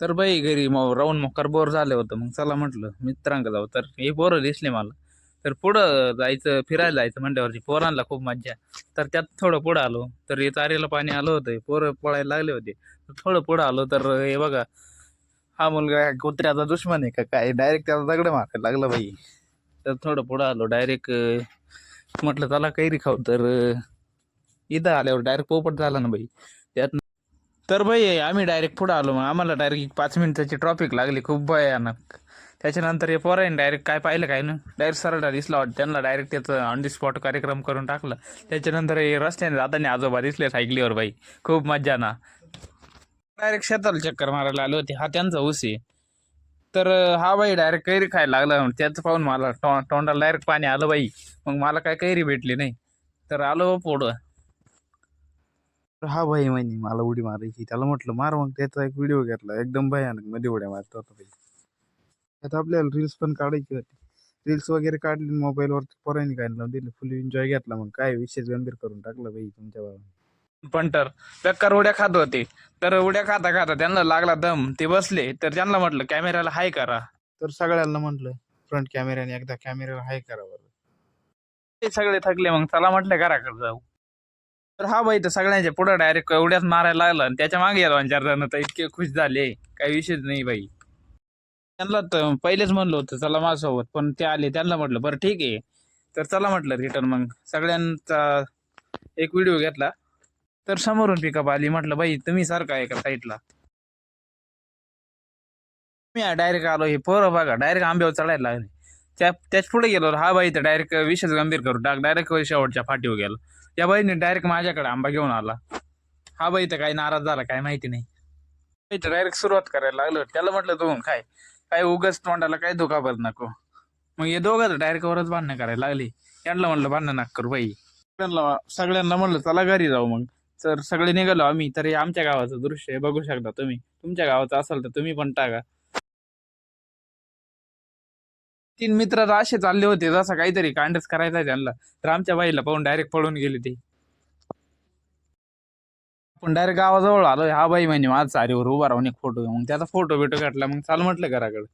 तर बाई घरी मग राहून मोकार बोर झालं होतं. मग चला म्हटलं मित्रांक जाऊ. तर हे पोरं दिसले मला. तर पुढं जायचं फिरायला जायचं म्हणल्यावरती पोरांना खूप मज्जा. तर त्यात थोडं पुढं आलो. तर हे चारीला पाणी आलं होतं. पोरं पळायला लागले होते. तर थोडं पुढं आलो. तर हे बघा हा मुलगा कुत्र्याचा दुश्मन आहे का काय? डायरेक्ट त्याला दगड मारायला लागलं बाई. तर थोडं पुढं आलो. डायरेक्ट म्हटलं चला कैरी खाऊ. तर इथं आल्यावर डायरेक्ट पोपट झाला ना बाई. त्यात तर बाई आम्ही डायरेक्ट पुढं आलो. मग आम्हाला डायरेक्ट पाच मिनिटाची ट्रॉफिक लागली. खूप भयानक. त्याच्यानंतर हे पोराने डायरेक्ट काय पाहिलं काय ना डायरेक्ट सरळ दिसला वाटतं. त्यांना डायरेक्ट त्याचं ऑन दी स्पॉट कार्यक्रम करून टाकला. त्याच्यानंतर हे रस्त्याने जाताना आजोबा दिसले सायकलीवर बाई खूप मज्जा ना. डायरेक्ट शेताला चक्कर मारायला आले होते. हा त्यांचा ऊस आहे. तर हा बाई डायरेक्ट कैरी खायला लागला. त्याचं पाहून मला टो तोंडाला डायरेक्ट पाणी आलं बाई मग मला काय कैरी भेटली नाही. तर आलो पुढं. तर हा भाई म्हणे मला उडी मारायची. त्याला म्हटलं मार मग. त्याचा एक व्हिडिओ घेतला एकदम भयानकमध्ये उड्या मारतो होता भाई. आता आपल्याला रील्स पण काढायची होती. रील्स वगैरे काढली मोबाईलवर पोरांनी काय लावून दिले फुल एन्जॉय घेतला मग. काय विशेष गंभीर करून टाकलं भाई तुमच्या भावाने. पण तर बेकार उड्या खात होते. तर उड्या खाता खाता त्यांना लागला दम. ते बसले तर त्यांना म्हटलं कॅमेऱ्याला हाय करा. तर सगळ्यांना म्हटलं फ्रंट कॅमेऱ्याने एकदा कॅमेऱ्याला हाय करा बरं. ते सगळे थकले मग चला म्हटलं घराकडे जाऊ. तर हा बाई तर सगळ्यांच्या पुढे डायरेक्ट एवढ्याच मारायला लागला आणि त्याच्यामागे गेला दोन चार जण तर इतके खुश झाले. काही विषयच नाही बाई त्यांना तर पहिलेच म्हणलं होतं चला माझ्यासोबत. पण ते आले त्यांना म्हटलं बरं ठीक आहे. तर चला म्हटलं रिटर्न मग. सगळ्यांचा एक व्हिडिओ घेतला. तर समोरून पिकअप आली म्हटलं बाई तुम्ही सारखा आहे का साईडला मी डायरेक्ट आलो हे पोरं बघा डायरेक्ट आंब्यावर चढायला लागले. त्या त्याच पुढे गेलो हा बाई तर डायरेक्ट विशेष गंभीर करू टाक. डायरेक्ट शेवटच्या फाटीवर गेलो. त्या बाईने डायरेक्ट माझ्याकडे आंबा घेऊन आला. हा बाई तर काही नाराज झाला काय माहिती नाही. बाई तर डायरेक्ट सुरुवात करायला लागलो. त्याला म्हटलं तू काय? काय उगाच तोंडाला काय दुखापत नको. मग हे दोघं डायरेक्ट वरच भांडणं करायला लागली. यांना म्हणलं भांडणं नाक करू बाई. सगळ्यांना म्हणलं चला घरी जाऊ मग. तर सगळे निघालो आम्ही. तर हे आमच्या गावाचं दृश्य आहे बघू शकता तुम्ही. तुमच्या गावाचं असेल तर तुम्ही पण टाका. तीन मित्र तर असे चालले होते जसं काहीतरी कांडच करायचा त्यांना. तर आमच्या बाईला पाहून डायरेक्ट पळून गेले ती. पण डायरेक्ट गावाजवळ आलो हा बाई म्हणे माझा सारीवर उभा राहून एक फोटो मग त्याचा फोटो बिटो काढला मग चाल म्हटलं घराकडे.